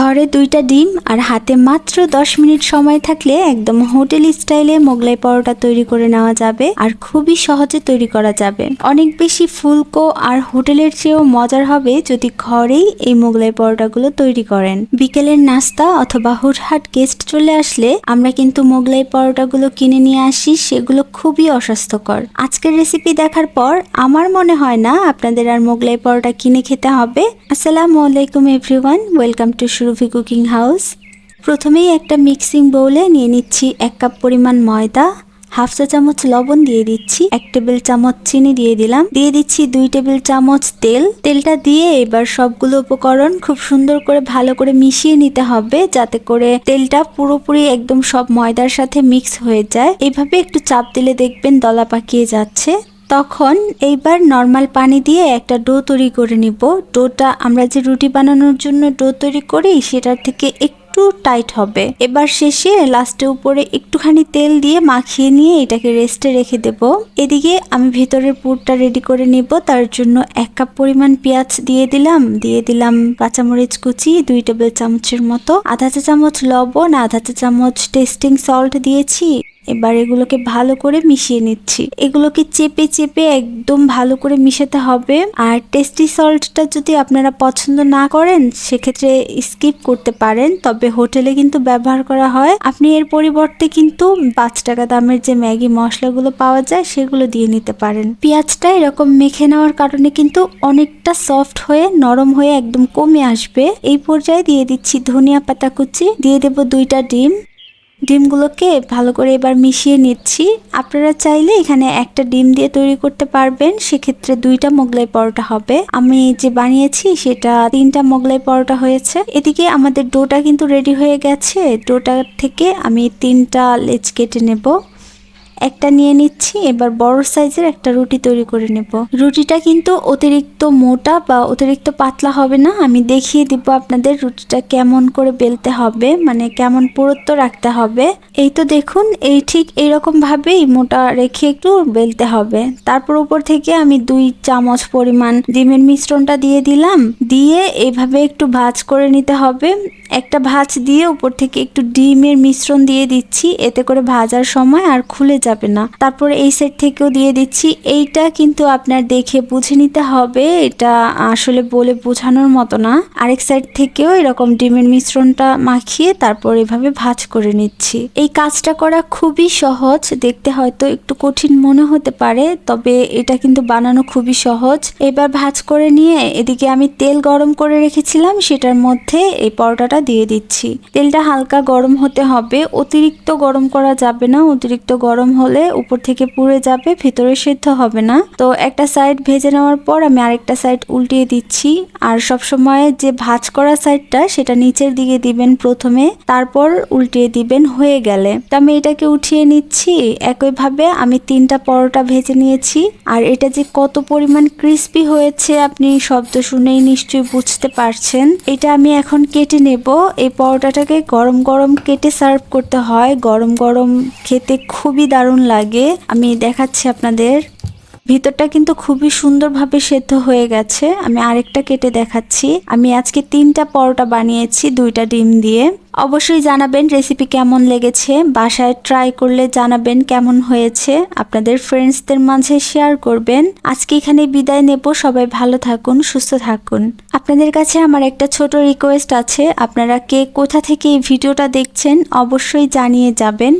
ঘরে দুইটা ডিম আর হাতে মাত্র দশ মিনিট সময় থাকলে একদম হোটেল স্টাইলে মোগলাই পরোটা তৈরি করে নেওয়া যাবে আর খুবই সহজে তৈরি করা যাবে। অনেক বেশি ফুলকো আর হোটেলের চেয়েও মজার হবে যদি ঘরেই এই মোগলাই পরোটাগুলো তৈরি করেন। বিকেলের নাস্তা অথবা হুটহাট গেস্ট চলে আসলে আমরা কিন্তু মোগলাই পরোটাগুলো কিনে নিয়ে আসি, সেগুলো খুবই অস্বাস্থ্যকর। আজকের রেসিপি দেখার পর আমার মনে হয় না আপনাদের আর মোগলাই পরোটা কিনে খেতে হবে। আসসালামু আলাইকুম everyone welcome to Surabhi cooking house. প্রথমেই একটা মিক্সিং বউলে নিয়ে নিচ্ছি এক কাপ পরিমাণ ময়দা, হাফ চা চামচ লবণ দিয়ে দিচ্ছি, এক টেবিল চামচ চিনি দিয়ে দিলাম। দিয়ে দিচ্ছি দুই টেবিল চামচ তেল। তেলটা দিয়ে এবার সবগুলো উপকরণ খুব সুন্দর করে ভালো করে মিশিয়ে নিতে হবে, যাতে করে তেলটা পুরোপুরি একদম সব ময়দার সাথে মিক্স হয়ে যায়। এভাবে একটু চাপ দিলে দেখবেন দলা পাকিয়ে যাচ্ছে। তখন এইবার নর্মাল পানি দিয়ে একটা ডো তৈরি করে নিব। ডোটা আমরা যে রুটি বানানোর জন্য ডো তৈরি করি, সেটার থেকে একটু টাইট হবে। এবার শেষে লাস্টে উপরে একটুখানি তেল দিয়ে মাখিয়ে নিয়ে এটাকে রেস্টে রেখে দেব। এদিকে আমি ভেতরের পুরটা রেডি করে নিব। তার জন্য এক কাপ পরিমাণ পেঁয়াজ দিয়ে দিলাম। দিয়ে দিলাম কাঁচামরিচ কুচি, দুই টেবিল চামচের মতো। আধা চা চামচ লবণ, আধা চা চামচ টেস্টিং সল্ট দিয়েছি। এবার এগুলোকে ভালো করে মিশিয়ে নিচ্ছি। এগুলোকে চেপে চেপে একদম ভালো করে মিশাতে হবে। আর টেস্টি সল্টটা যদি আপনারা পছন্দ না করেন, সেক্ষেত্রে স্কিপ করতে পারেন। তবে হোটেলে কিন্তু ব্যবহার করা হয়। আপনি এর পরিবর্তে কিন্তু পাঁচ টাকা দামের যে ম্যাগি মশলাগুলো পাওয়া যায়, সেগুলো দিয়ে নিতে পারেন। পেঁয়াজটা এরকম মেখে নেওয়ার কারণে কিন্তু অনেকটা সফট হয়ে, নরম হয়ে একদম কমে আসবে। এই পর্যায়ে দিয়ে দিচ্ছি ধনিয়া পাতা কুচি। দিয়ে দেব দুইটা ডিম। ডিমগুলোকে ভালো করে এবার মিশিয়ে নিচ্ছি। আপনারা চাইলে এখানে একটা ডিম দিয়ে তৈরি করতে পারবেন। সেক্ষেত্রে দুইটা মোগলাই পরোটা হবে। আমি যে বানিয়েছি, সেটা তিনটা মোগলাই পরোটা হয়েছে। এদিকে আমাদের ডোটা কিন্তু রেডি হয়ে গেছে। ডোটা থেকে আমি তিনটা লেচ কেটে নেব। একটা নিয়ে নিচ্ছি, এবার বড় সাইজের একটা রুটি তৈরি করে নেব। রুটিটা কিন্তু অতিরিক্ত মোটা বা অতিরিক্ত পাতলা হবে না। আমি দেখিয়ে দিব আপনাদের রুটিটা কেমন করে বেলতে হবে মানে কেমন পুরুত্ব রাখতে হবে। এই তো দেখুন, এই ঠিক এইরকম ভাবেই মোটা রেখে একটু বেলতে হবে। তারপর উপর থেকে আমি দুই চামচ পরিমাণ ডিমের মিশ্রণটা দিয়ে দিলাম। দিয়ে এইভাবে একটু ভাজ করে নিতে হবে। একটা ভাজ দিয়ে উপর থেকে একটু ডিমের মিশ্রণ দিয়ে দিচ্ছি, এতে করে ভাজার সময় আর খুলে যাবে না। তারপর এই সাইড থেকেও দিয়ে দিচ্ছি। এইটা কিন্তু আপনার দেখে বুঝে নিতে হবে। এটা আসলে বলে বোঝানোর মতো না। আরেক সাইড থেকেও এরকম ডিমের মিশ্রণটা মাখিয়ে তারপর এভাবে ভাজ করে নিচ্ছি। এই কাজটা করা খুবই সহজ। দেখতে হয়তো একটু কঠিন মনে হতে পারে, তবে এটা কিন্তু বানানো খুবই সহজ। এবার ভাজ করে নিয়ে এদিকে আমি তেল গরম করে রেখেছিলাম, সেটার মধ্যে এই পরোটাটা দিয়ে দিচ্ছি। তেলটা হালকা গরম হতে হবে। অতিরিক্ত গরম করা যাবে না। অতিরিক্ত গরম হলে উপর থেকে পুড়ে যাবে, ভেতরে সেদ্ধ হবে না। তো একটা সাইড ভেজে নেওয়ার পর আমি আরেকটা সাইড উল্টিয়ে দিচ্ছি। আর সব সময় যে ভাজ করা সাইডটা সেটা নিচের দিকে দিবেন প্রথমে, তারপর উল্টিয়ে দিবেন, হয়ে গেলে। তো আমি এটাকে উঠিয়ে নিচ্ছি। একইভাবে আমি তিনটা পরোটা ভেজে নিয়েছি। আর এটা যে কত পরিমাণ ক্রিস্পি হয়েছে, আপনি শব্দ শুনেই নিশ্চয়ই বুঝতে পারছেন। এটা আমি এখন কেটে নেব। এই পরোটাটাকে গরম গরম কেটে সার্ভ করতে হয়। গরম গরম খেতে খুবই দারুণ লাগে। আমি দেখাচ্ছি আপনাদের। ভিতরটা কিন্তু খুবই সুন্দরভাবে সেদ্ধ হয়ে গেছে। আমি আরেকটা কেটে দেখাচ্ছি। আমি আজকে তিনটা পরোটা বানিয়েছি, দুইটা ডিম দিয়ে। অবশ্যই জানাবেন রেসিপি কেমন লেগেছে। বাসায় ট্রাই করলে জানাবেন কেমন হয়েছে। আপনাদের ফ্রেন্ডসদের মাঝে শেয়ার করবেন। আজকে এখানে বিদায় নেব। সবাই ভালো থাকুন, সুস্থ থাকুন। আপনাদের কাছে আমার একটা ছোট রিকোয়েস্ট আছে। আপনারা কে কোথা থেকে এই ভিডিওটা দেখছেন অবশ্যই জানিয়ে যাবেন।